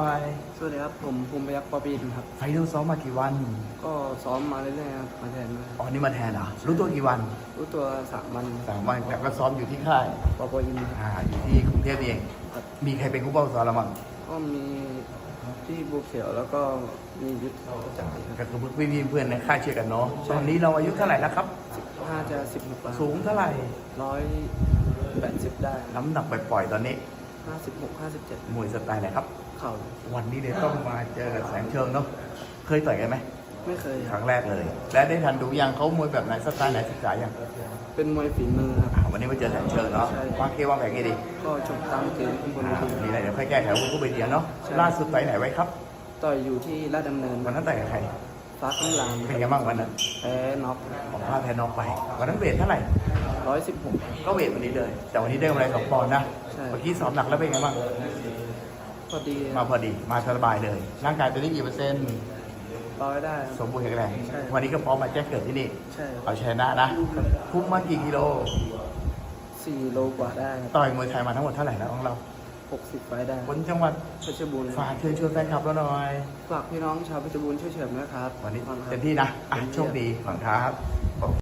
ไปสวัสดีครับ ผมภูมิพยักษ์ปอปีนครับ ไฟล์ซ้อมมากี่วัน ก็ซ้อมมาเรื่อยๆครับมาแทนด้วยอ๋อ นี่มาแทนเหรอ รู้ตัวกี่วัน รู้ตัวสามวันสามวันแต่ก็ซ้อมอยู่ที่ค่ายปอปอยินครับ อ่า อยู่ที่กรุงเทพเอง ครับ มีใครเป็นผู้ป้องซ้อมเราบ้างก็มีที่บูเขียวแล้วก็มียุทธจักรคก็รับคือพี่ๆเพื่อนในค่ายเชียร์กันเนาะ ตอนนี้เราอายุเท่าไหร่แล้วครับ ห้าจะสิบหกสูงเท่าไหร่ ร้อยแปดสิบได้น้ำหนักปล่อยๆตอนนี้ ห้าสิบหกห้าสิบเจ็ดมวยสไตล์ไหนครับ เข่าวันนี้เลยต้องมาเจอกับแสงเชิงเนาะเคยต่อยกันไหมไม่เคยคครับรั้งแรกเลย และได้ทันดูยังเขามวยแบบไหนสไตล์ไหนศึกษายังเป็นมวยฝีมือครับ อ่าวันนี้มาเจอแสงเชิงเนาะใช่ วางเกมวางแผนไงดีก็ชกตามเกมข้างบนอ่าทีมีอะไรเดี๋ยวค่อยแก้ไขวุ้นผู้ไปเดียวเนาะล่าสุดไปไหนไว้ครับ ต่อยอยู่ที่ลาดดำเนินวันนั้นต่อยกับใครฟ้าข้างหลังเป็นไงบ้างวันนั้นแพ้น็อกผมพลาดแพ้น้องไปวันนั้นเวทเท่าไหร่ ร้อยสิบหกก็เวทวันนี้เลย แต่วันนี้ได้กำไรสองปอนด์นะ ใช่ เมื่อกี้ซ้อมหนักแล้วเป็นไงบ้าง พอดีมาพอดี มาสบายเลย ร่างกายตัวนี้กี่เปอร์เซ็นต์ ร้อยได้คสรับ มบูรณ์แข็งแรง ใช่ วันนี้ก็พร้อมมาแจ้งเกิดที่นี่ ใช่ครับเอาชนะนะ คุ้มมากี่กิโล สี่โลกว่าได้ครับต่อยมวยไทยมาทั้งหมดเท่าไหร่แล้วของเราหกสิบไฟล์ได้คนจังหวัดเพชรบูรณ์ฝากเชิญชวนแฟนคลับเราหน่อย ฝากพี่น้องชาวเพชรบูรณ์ช่วยเชียร์ด้วยครับวันนี้ขอบคุณครับ เต็มที่นะอะโชคดีขอบคุณครับ